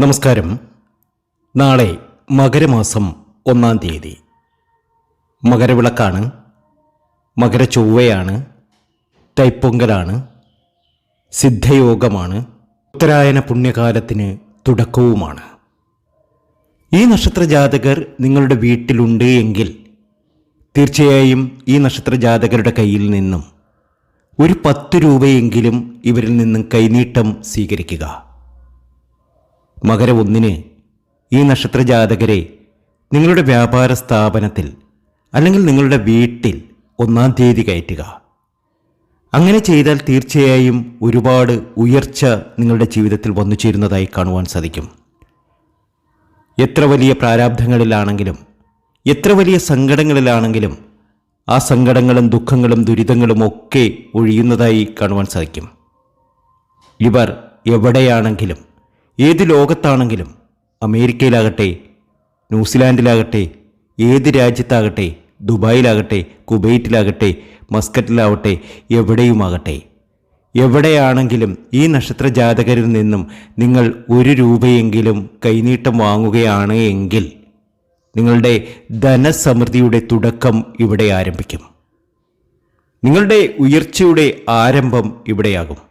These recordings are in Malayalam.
നമസ്കാരം. നാളെ മകരമാസം ഒന്നാം തീയതി. മകരവിളക്കാണ്. മകര ചൊവ്വയാണ് തൈപ്പൊങ്കലാണ്. സിദ്ധയോഗമാണ്. ഉത്തരായന പുണ്യകാലത്തിന് തുടക്കവുമാണ്. ഈ നക്ഷത്ര ജാതകർ നിങ്ങളുടെ വീട്ടിലുണ്ട് എങ്കിൽ തീർച്ചയായും ഈ നക്ഷത്ര ജാതകരുടെ കയ്യിൽ നിന്നും ഒരു പത്ത് രൂപയെങ്കിലും ഇവരിൽ നിന്നും കൈനീട്ടം സ്വീകരിക്കുക. മകര ഒന്നിന് ഈ നക്ഷത്ര ജാതകരെ നിങ്ങളുടെ വ്യാപാര സ്ഥാപനത്തിൽ അല്ലെങ്കിൽ നിങ്ങളുടെ വീട്ടിൽ ഒന്നാം തീയതി കയറ്റുക. അങ്ങനെ ചെയ്താൽ തീർച്ചയായും ഒരുപാട് ഉയർച്ച നിങ്ങളുടെ ജീവിതത്തിൽ വന്നു ചേരുന്നതായി കാണുവാൻ സാധിക്കും. എത്ര വലിയ പ്രാരാബ്ധങ്ങളിലാണെങ്കിലും എത്ര വലിയ സങ്കടങ്ങളിലാണെങ്കിലും ആ സങ്കടങ്ങളും ദുഃഖങ്ങളും ദുരിതങ്ങളും ഒക്കെ ഒഴിയുന്നതായി കാണുവാൻ സാധിക്കും. ഇവർ എവിടെയാണെങ്കിലും ഏത് ലോകത്താണെങ്കിലും അമേരിക്കയിലാകട്ടെ ന്യൂസിലാൻഡിലാകട്ടെ ഏത് രാജ്യത്താകട്ടെ ദുബായിലാകട്ടെ കുവൈറ്റിലാകട്ടെ മസ്കറ്റിലാവട്ടെ എവിടെയുമാകട്ടെ. എവിടെയാണെങ്കിലും ഈ നക്ഷത്ര ജാതകരിൽ നിന്നും നിങ്ങൾ ഒരു രൂപയെങ്കിലും കൈനീട്ടം വാങ്ങുകയാണ് എങ്കിൽ നിങ്ങളുടെ ധനസമൃദ്ധിയുടെ തുടക്കം ഇവിടെ ആരംഭിക്കും. നിങ്ങളുടെ ഉയർച്ചയുടെ ആരംഭം ഇവിടെയാകും.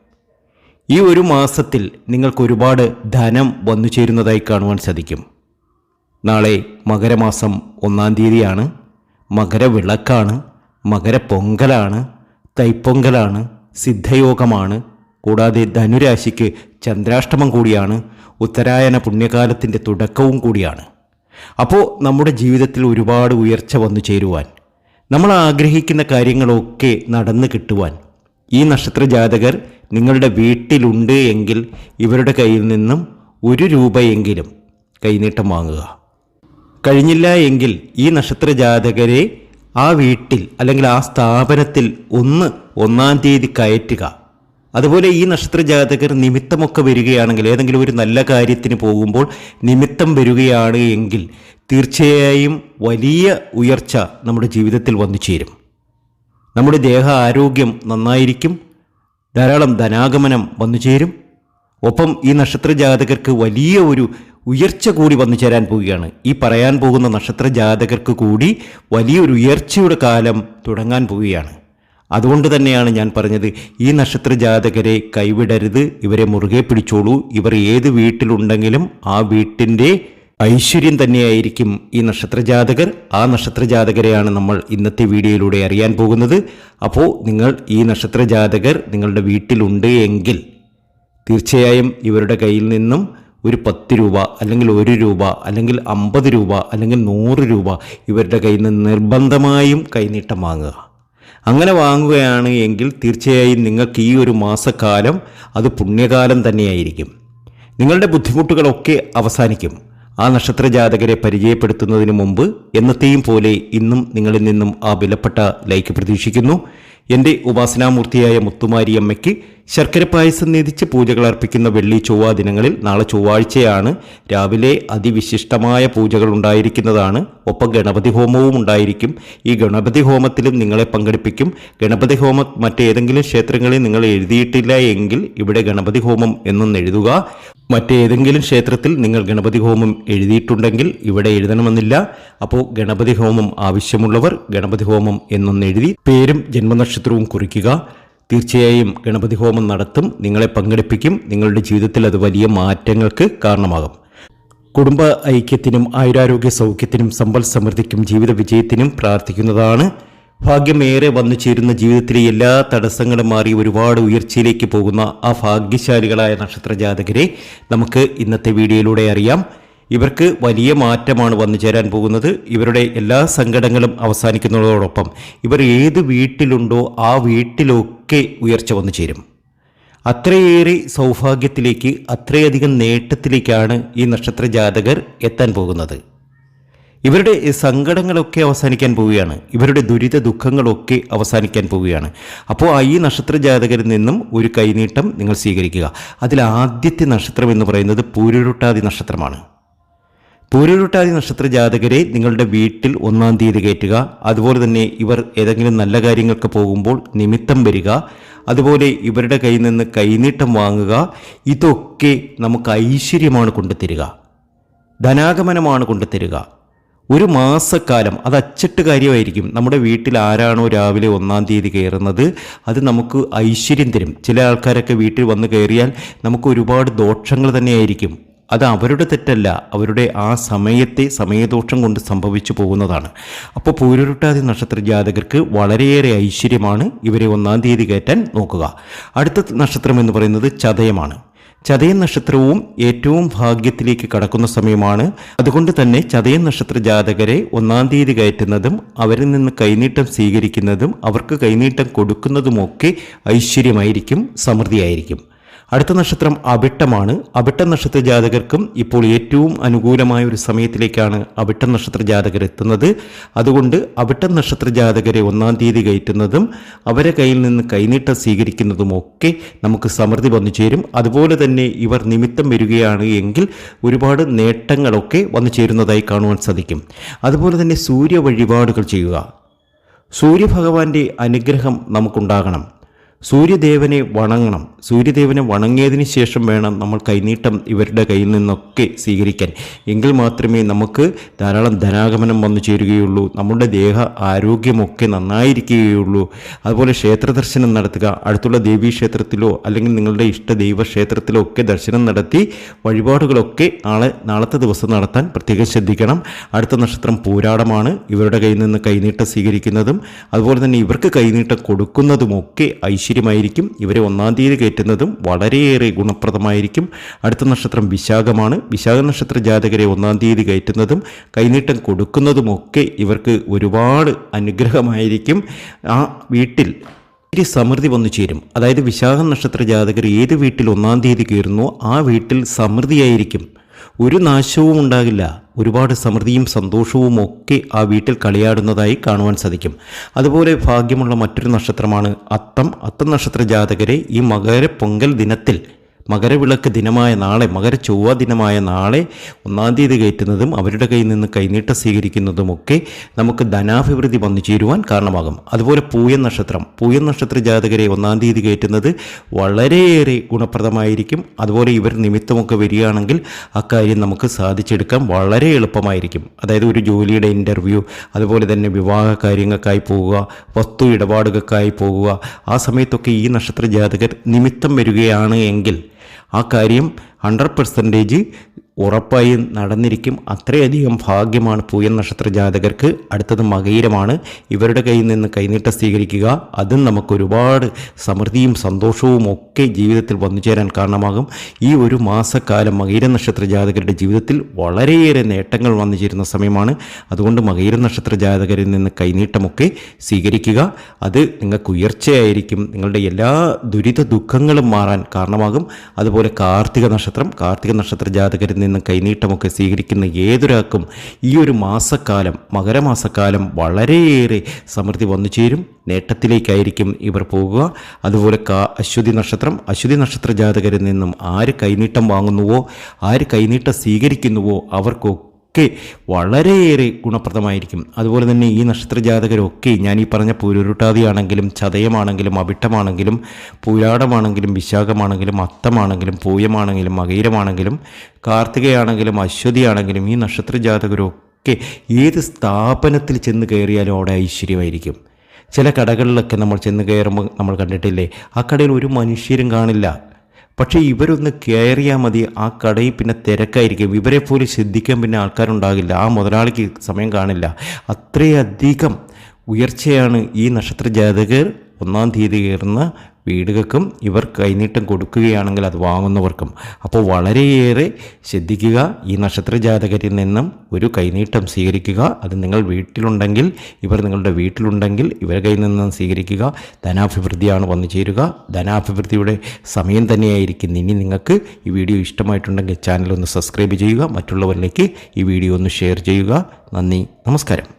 ഈ ഒരു മാസത്തിൽ നിങ്ങൾക്ക് ഒരുപാട് ധനം വന്നു ചേരുന്നതായി കാണുവാൻ സാധിക്കും. നാളെ മകരമാസം ഒന്നാം തീയതിയാണ്. മകരവിളക്കാണ് മകരപ്പൊങ്കലാണ് തൈപ്പൊങ്കലാണ് സിദ്ധയോഗമാണ്. കൂടാതെ ധനുരാശിക്ക് ചന്ദ്രാഷ്ടമം കൂടിയാണ് ഉത്തരായന പുണ്യകാലത്തിന്റെ തുടക്കവും കൂടിയാണ്. അപ്പോൾ നമ്മുടെ ജീവിതത്തിൽ ഒരുപാട് ഉയർച്ച വന്നു ചേരുവാൻ നമ്മൾ ആഗ്രഹിക്കുന്ന കാര്യങ്ങളൊക്കെ നടന്നു കിട്ടുവാൻ ഈ നക്ഷത്ര ജാതകർ നിങ്ങളുടെ വീട്ടിലുണ്ട് എങ്കിൽ ഇവരുടെ കയ്യിൽ നിന്നും ഒരു രൂപയെങ്കിലും കൈനീട്ടം വാങ്ങുക. കഴിഞ്ഞില്ല എങ്കിൽ ഈ നക്ഷത്ര ജാതകരെ ആ വീട്ടിൽ അല്ലെങ്കിൽ ആ സ്ഥാപനത്തിൽ ഒന്ന് ഒന്നാം തീയതി കയറ്റുക. അതുപോലെ ഈ നക്ഷത്ര ജാതകർ നിമിത്തമൊക്കെ വരികയാണെങ്കിൽ ഏതെങ്കിലും ഒരു നല്ല കാര്യത്തിന് പോകുമ്പോൾ നിമിത്തം വരികയാണ് എങ്കിൽ തീർച്ചയായും വലിയ ഉയർച്ച നമ്മുടെ ജീവിതത്തിൽ വന്നു ചേരും. നമ്മുടെ ദേഹ ആരോഗ്യം നന്നായിരിക്കും. ധാരാളം ധനാഗമനം വന്നു ചേരും. ഒപ്പം ഈ നക്ഷത്ര ജാതകർക്ക് വലിയ ഒരു ഉയർച്ച കൂടി വന്നു ചേരാൻ പോവുകയാണ്. ഈ പറയാൻ പോകുന്ന നക്ഷത്ര ജാതകർക്ക് കൂടി വലിയൊരു ഉയർച്ചയുടെ കാലം തുടങ്ങാൻ പോവുകയാണ്. അതുകൊണ്ട് തന്നെയാണ് ഞാൻ പറഞ്ഞത് ഈ നക്ഷത്ര ജാതകരെ കൈവിടരുത് ഇവരെ മുറുകെ പിടിച്ചോളൂ. ഇവർ ഏത് വീട്ടിലുണ്ടെങ്കിലും ആ വീട്ടിന്റെ ഐശ്വര്യം തന്നെയായിരിക്കും ഈ നക്ഷത്ര ജാതകർ ആ നക്ഷത്രജാതകരെയാണ് നമ്മൾ ഇന്നത്തെ വീഡിയോയിലൂടെ അറിയാൻ പോകുന്നത്. അപ്പോൾ നിങ്ങൾ ഈ നക്ഷത്ര ജാതകർ നിങ്ങളുടെ വീട്ടിലുണ്ട് എങ്കിൽ തീർച്ചയായും ഇവരുടെ കയ്യിൽ നിന്നും ഒരു പത്ത് രൂപ അല്ലെങ്കിൽ ഒരു രൂപ അല്ലെങ്കിൽ അമ്പത് രൂപ അല്ലെങ്കിൽ നൂറ് രൂപ ഇവരുടെ കയ്യിൽ നിന്ന് നിർബന്ധമായും കൈനീട്ടം വാങ്ങുക. അങ്ങനെ വാങ്ങുകയാണ് എങ്കിൽ തീർച്ചയായും നിങ്ങൾക്ക് ഈ ഒരു മാസക്കാലം അത് പുണ്യകാലം തന്നെയായിരിക്കും. നിങ്ങളുടെ ബുദ്ധിമുട്ടുകളൊക്കെ അവസാനിക്കും. ആ നക്ഷത്ര ജാതകരെ പരിചയപ്പെടുത്തുന്നതിന് മുമ്പ് എന്നത്തെയും പോലെ ഇന്നും നിങ്ങളിൽ നിന്നും ആ വിലപ്പെട്ട ലൈക്ക് പ്രതീക്ഷിക്കുന്നു. എന്റെ ഉപാസനാമൂർത്തിയായ മുത്തുമാരിയമ്മയ്ക്ക് ശർക്കര പായസം നേതിച്ച് പൂജകൾ അർപ്പിക്കുന്ന വെള്ളി ചൊവ്വ ദിനങ്ങളിൽ നാളെ ചൊവ്വാഴ്ചയാണ് രാവിലെ അതിവിശിഷ്ടമായ പൂജകൾ ഉണ്ടായിരിക്കുന്നതാണ്. ഒപ്പം ഗണപതി ഹോമവും ഉണ്ടായിരിക്കും. ഈ ഗണപതി ഹോമത്തിലും നിങ്ങളെ പങ്കെടുപ്പിക്കും. ഗണപതി ഹോമം മറ്റേതെങ്കിലും ക്ഷേത്രങ്ങളിൽ നിങ്ങൾ എഴുതിയിട്ടില്ല എങ്കിൽ ഇവിടെ ഗണപതി ഹോമം എന്നൊന്ന് എഴുതുക. മറ്റേതെങ്കിലും ക്ഷേത്രത്തിൽ നിങ്ങൾ ഗണപതി ഹോമം എഴുതിയിട്ടുണ്ടെങ്കിൽ ഇവിടെ എഴുതണമെന്നില്ല. അപ്പോൾ ഗണപതി ഹോമം ആവശ്യമുള്ളവർ ഗണപതി ഹോമം എന്നൊന്ന് എഴുതി പേരും ജന്മനക്ഷത്രവും കുറിക്കുക. തീർച്ചയായും ഗണപതി ഹോമം നടത്തും നിങ്ങളെ പങ്കെടുപ്പിക്കും നിങ്ങളുടെ ജീവിതത്തിൽ അത് വലിയ മാറ്റങ്ങൾക്ക് കാരണമാകും. കുടുംബ ഐക്യത്തിനും ആയുരാരോഗ്യ സൗഖ്യത്തിനും സമ്പൽ സമൃദ്ധിക്കും ജീവിത വിജയത്തിനും പ്രാർത്ഥിക്കുന്നതാണ് ഭാഗ്യമേറെ വന്നു ചേരുന്ന ജീവിതത്തിലെ എല്ലാ തടസ്സങ്ങളും മാറി ഒരുപാട് ഉയർച്ചയിലേക്ക് പോകുന്ന ആ ഭാഗ്യശാലികളായ നക്ഷത്ര ജാതകരെ നമുക്ക് ഇന്നത്തെ വീഡിയോയിലൂടെ അറിയാം. ഇവർക്ക് വലിയ മാറ്റമാണ് വന്നു ചേരാൻ പോകുന്നത്. ഇവരുടെ എല്ലാ സങ്കടങ്ങളും അവസാനിക്കുന്നതോടൊപ്പം ഇവർ ഏത് വീട്ടിലുണ്ടോ ആ വീട്ടിലൊക്കെ ഉയർച്ച വന്നു ചേരും. അത്രയേറെ സൗഭാഗ്യത്തിലേക്ക് അത്രയധികം നേട്ടത്തിലേക്കാണ് ഈ നക്ഷത്ര ജാതകർ എത്താൻ പോകുന്നത്. ഇവരുടെ സങ്കടങ്ങളൊക്കെ അവസാനിക്കാൻ പോവുകയാണ്. ഇവരുടെ ദുരിത ദുഃഖങ്ങളൊക്കെ അവസാനിക്കാൻ പോവുകയാണ്. അപ്പോൾ ആ ഈ നക്ഷത്ര ജാതകരിൽ നിന്നും ഒരു കൈനീട്ടം നിങ്ങൾ സ്വീകരിക്കുക. അതിൽ ആദ്യത്തെ നക്ഷത്രം എന്ന് പറയുന്നത് പൂരുരുട്ടാതി നക്ഷത്രമാണ്. പൂരുരുട്ടാതി നക്ഷത്ര ജാതകരെ നിങ്ങളുടെ വീട്ടിൽ ഒന്നാം തീയതി കയറ്റുക. അതുപോലെ തന്നെ ഇവർ ഏതെങ്കിലും നല്ല കാര്യങ്ങൾക്ക് പോകുമ്പോൾ നിമിത്തം വരിക. അതുപോലെ ഇവരുടെ കയ്യിൽ നിന്ന് കൈനീട്ടം വാങ്ങുക. ഇതൊക്കെ നമുക്ക് ഐശ്വര്യമാണ് കൊണ്ടുതരിക. ധനാഗമനമാണ് കൊണ്ടുതരിക. ഒരു മാസക്കാലം അത് അച്ചട്ട് കാര്യമായിരിക്കും. നമ്മുടെ വീട്ടിൽ ആരാണോ രാവിലെ ഒന്നാം തീയതി കയറുന്നത് അത് നമുക്ക് ഐശ്വര്യം തരും. ചില ആൾക്കാരൊക്കെ വീട്ടിൽ വന്ന് കയറിയാൽ നമുക്ക് ഒരുപാട് ദോഷങ്ങൾ തന്നെയായിരിക്കും. അത് അവരുടെ തെറ്റല്ല അവരുടെ ആ സമയത്തെ സമയദോഷം കൊണ്ട് സംഭവിച്ചു പോകുന്നതാണ്. അപ്പോൾ പൂരുരുട്ടാതി നക്ഷത്ര ജാതകർക്ക് വളരെയേറെ ഐശ്വര്യമാണ് ഇവരെ ഒന്നാം തീയതി കയറ്റാൻ നോക്കുക. അടുത്ത നക്ഷത്രം എന്ന് പറയുന്നത് ചതയമാണ്. ചതയൻ നക്ഷത്രവും ഏറ്റവും ഭാഗ്യത്തിലേക്ക് കടക്കുന്ന സമയമാണ്. അതുകൊണ്ട് തന്നെ ചതയ നക്ഷത്ര ജാതകരെ ഒന്നാം തീയതി കയറ്റുന്നതും അവരിൽ നിന്ന് കൈനീട്ടം സ്വീകരിക്കുന്നതും അവർക്ക് കൈനീട്ടം കൊടുക്കുന്നതുമൊക്കെ ഐശ്വര്യമായിരിക്കും സമൃദ്ധിയായിരിക്കും. അടുത്ത നക്ഷത്രം അവിട്ടമാണ്. അവിട്ട നക്ഷത്ര ജാതകർക്കും ഇപ്പോൾ ഏറ്റവും അനുകൂലമായ ഒരു സമയത്തിലേക്കാണ് അവിട്ട നക്ഷത്ര ജാതകർ എത്തുന്നത്. അതുകൊണ്ട് അവിട്ട നക്ഷത്ര ജാതകരെ ഒന്നാം തീയതി കയറ്റുന്നതും അവരെ കയ്യിൽ നിന്ന് കൈനീട്ടം സ്വീകരിക്കുന്നതും ഒക്കെ നമുക്ക് സമൃദ്ധി വന്നു ചേരും. അതുപോലെ തന്നെ ഇവർ നിമിത്തം വരികയാണ് എങ്കിൽ ഒരുപാട് നേട്ടങ്ങളൊക്കെ വന്നു ചേരുന്നതായി കാണുവാൻ സാധിക്കും. അതുപോലെ തന്നെ സൂര്യ വഴിപാടുകൾ ചെയ്യുക. സൂര്യഭഗവാന്റെ അനുഗ്രഹം നമുക്കുണ്ടാകണം. സൂര്യദേവനെ വണങ്ങണം. സൂര്യദേവനെ വണങ്ങിയതിന് ശേഷം വേണം നമ്മൾ കൈനീട്ടം ഇവരുടെ കയ്യിൽ നിന്നൊക്കെ സ്വീകരിക്കാൻ. എങ്കിൽ മാത്രമേ നമുക്ക് ധാരാളം ധനാഗമനം വന്നു ചേരുകയുള്ളൂ. നമ്മുടെ ദേഹ ആരോഗ്യമൊക്കെ നന്നായിരിക്കുകയുള്ളൂ. അതുപോലെ ക്ഷേത്ര ദർശനം നടത്തുക. അടുത്തുള്ള ദേവീക്ഷേത്രത്തിലോ അല്ലെങ്കിൽ നിങ്ങളുടെ ഇഷ്ട ദൈവക്ഷേത്രത്തിലോ ഒക്കെ ദർശനം നടത്തി വഴിപാടുകളൊക്കെ നാളെ നാളത്തെ ദിവസം നടത്താൻ പ്രത്യേകം ശ്രദ്ധിക്കണം. അടുത്ത നക്ഷത്രം പൂരാടമാണ്. ഇവരുടെ കയ്യിൽ നിന്ന് കൈനീട്ടം സ്വീകരിക്കുന്നതും അതുപോലെ തന്നെ ഇവർക്ക് കൈനീട്ടം കൊടുക്കുന്നതുമൊക്കെ ഐശ്വര്യമായിരിക്കും ഇവരെ ഒന്നാം തീയതി കയറ്റുന്നതും വളരെയേറെ ഗുണപ്രദമായിരിക്കും. അടുത്ത നക്ഷത്രം വിശാഖമാണ്. വിശാഖ നക്ഷത്ര ജാതകരെ ഒന്നാം തീയതി കയറ്റുന്നതും കൈനീട്ടം കൊടുക്കുന്നതുമൊക്കെ ഇവർക്ക് ഒരുപാട് അനുഗ്രഹമായിരിക്കും. ആ വീട്ടിൽ ഒത്തിരി സമൃദ്ധി വന്നു ചേരും. അതായത് വിശാഖ നക്ഷത്ര ജാതകർ ഏത് വീട്ടിൽ ഒന്നാം തീയതി കയറുന്നോ ആ വീട്ടിൽ സമൃദ്ധിയായിരിക്കും. ഒരു നാശവും ഉണ്ടാകില്ല. ഒരുപാട് സമൃദ്ധിയും സന്തോഷവും ഒക്കെ ആ വീട്ടിൽ കളിയാടുന്നതായി കാണുവാൻ സാധിക്കും. അതുപോലെ ഭാഗ്യമുള്ള മറ്റൊരു നക്ഷത്രമാണ് അത്തം. അത്തം നക്ഷത്ര ജാതകരെ ഈ മകര പൊങ്കൽ ദിനത്തിൽ മകരവിളക്ക് ദിനമായ നാളെ മകര ചൊവ്വ ദിനമായ നാളെ ഒന്നാം തീയതി കയറ്റുന്നതും അവരുടെ കയ്യിൽ നിന്ന് കൈനീട്ടം സ്വീകരിക്കുന്നതുമൊക്കെ നമുക്ക് ധനാഭിവൃദ്ധി വന്നു ചേരുവാൻ കാരണമാകും. അതുപോലെ പൂയൻ നക്ഷത്രം. പൂയൻ നക്ഷത്ര ജാതകരെ ഒന്നാം തീയതി കയറ്റുന്നത് വളരെയേറെ ഗുണപ്രദമായിരിക്കും. അതുപോലെ ഇവർ നിമിത്തമൊക്കെ വരികയാണെങ്കിൽ അക്കാര്യം നമുക്ക് സാധിച്ചെടുക്കാൻ വളരെ എളുപ്പമായിരിക്കും. അതായത് ഒരു ജോലിയുടെ ഇന്റർവ്യൂ അതുപോലെ തന്നെ വിവാഹ കാര്യങ്ങൾക്കായി പോവുക വസ്തു ഇടപാടുകൾക്കായി പോവുക ആ സമയത്തൊക്കെ ഈ നക്ഷത്ര ജാതകർ നിമിത്തം വരികയാണ് എങ്കിൽ ആ കാര്യം ഹൺഡ്രഡ് പെർസെന്റേജ് ഉറപ്പായും നടന്നിരിക്കും. അത്രയധികം ഭാഗ്യമാണ് പൂയൻ നക്ഷത്ര ജാതകർക്ക്. അടുത്തത് മകയിരമാണ്. ഇവരുടെ കയ്യിൽ നിന്ന് കൈനീട്ടം സ്വീകരിക്കുക. അതും നമുക്ക് ഒരുപാട് സമൃദ്ധിയും സന്തോഷവും ഒക്കെ ജീവിതത്തിൽ വന്നു ചേരാൻ കാരണമാകും. ഈ ഒരു മാസക്കാലം മകയിര നക്ഷത്ര ജാതകരുടെ ജീവിതത്തിൽ വളരെയേറെ നേട്ടങ്ങൾ വന്നു ചേരുന്ന സമയമാണ്. അതുകൊണ്ട് മകയിര നക്ഷത്ര ജാതകരിൽ നിന്ന് കൈനീട്ടമൊക്കെ സ്വീകരിക്കുക. അത് നിങ്ങൾക്ക് ഉയർച്ചയായിരിക്കും. നിങ്ങളുടെ എല്ലാ ദുരിത ദുഃഖങ്ങളും മാറാൻ കാരണമാകും. അതുപോലെ കാർത്തിക നക്ഷത്രം കാർത്തിക നക്ഷത്ര ജാതകരിൽ നിന്ന് കൈനീട്ടമൊക്കെ സ്വീകരിക്കുന്ന ഏതൊരാൾക്കും ഈ ഒരു മാസക്കാലം മകരമാസക്കാലം വളരെയേറെ സമൃദ്ധി വന്നു ചേരും. നേട്ടത്തിലേക്കായിരിക്കും ഇവർ പോകുക. അതുപോലെ കാ അശ്വതി നക്ഷത്രം അശ്വതി നക്ഷത്ര ജാതകരിൽ നിന്നും ആര് കൈനീട്ടം വാങ്ങുന്നുവോ ആര് കൈനീട്ടം സ്വീകരിക്കുന്നുവോ അവർക്കൊക്കെ ഒക്കെ വളരെയേറെ ഗുണപ്രദമായിരിക്കും. അതുപോലെ തന്നെ ഈ നക്ഷത്ര ജാതകരൊക്കെ ഞാൻ ഈ പറഞ്ഞ പൂരുരുട്ടാതിയാണെങ്കിലും ചതയമാണെങ്കിലും അവിട്ടമാണെങ്കിലും പൂരാടമാണെങ്കിലും വിശാഖമാണെങ്കിലും അത്തമാണെങ്കിലും പൂയമാണെങ്കിലും മകയിരമാണെങ്കിലും കാർത്തികയാണെങ്കിലും അശ്വതിയാണെങ്കിലും ഈ നക്ഷത്ര ജാതകരൊക്കെ ഏത് സ്ഥാപനത്തിൽ ചെന്ന് കയറിയാലും അവിടെ ഐശ്വര്യമായിരിക്കും. ചില കടകളിലൊക്കെ നമ്മൾ ചെന്ന് കയറുമ്പോൾ നമ്മൾ കണ്ടിട്ടില്ലേ? ആ കടയിൽ ഒരു മനുഷ്യരും കാണില്ല. പക്ഷേ ഇവരൊന്ന് കയറിയാൽ മതി. ആ കടയിൽ പിന്നെ തിരക്കായിരിക്കും. ഇവരെ പോലും ശ്രദ്ധിക്കാൻ പിന്നെ ആൾക്കാരുണ്ടാകില്ല. ആ മുതലാളിക്ക് സമയം കാണില്ല. അത്രയധികം ഉയർച്ചയാണ് ഈ നക്ഷത്ര ജാതകർ ഒന്നാം തീയതി കയറുന്ന വീടുകൾക്കും ഇവർ കൈനീട്ടം കൊടുക്കുകയാണെങ്കിൽ അത് വാങ്ങുന്നവർക്കും. അപ്പോൾ വളരെയേറെ ശ്രദ്ധിക്കുക ഈ നക്ഷത്ര ജാതകരിൽ നിന്നും ഒരു കൈനീട്ടം സ്വീകരിക്കുക. അത് നിങ്ങൾ വീട്ടിലുണ്ടെങ്കിൽ ഇവർ നിങ്ങളുടെ വീട്ടിലുണ്ടെങ്കിൽ ഇവരുടെ കയ്യിൽ നിന്നും സ്വീകരിക്കുക. ധനാഭിവൃദ്ധിയാണ് വന്നു ചേരുക. ധനാഭിവൃദ്ധിയുടെ സമയം തന്നെയായിരിക്കും. ഇനി നിങ്ങൾക്ക് ഈ വീഡിയോ ഇഷ്ടമായിട്ടുണ്ടെങ്കിൽ ചാനൽ ഒന്ന് സബ്സ്ക്രൈബ് ചെയ്യുക. മറ്റുള്ളവരിലേക്ക് ഈ വീഡിയോ ഒന്ന് ഷെയർ ചെയ്യുക. നന്ദി. നമസ്കാരം.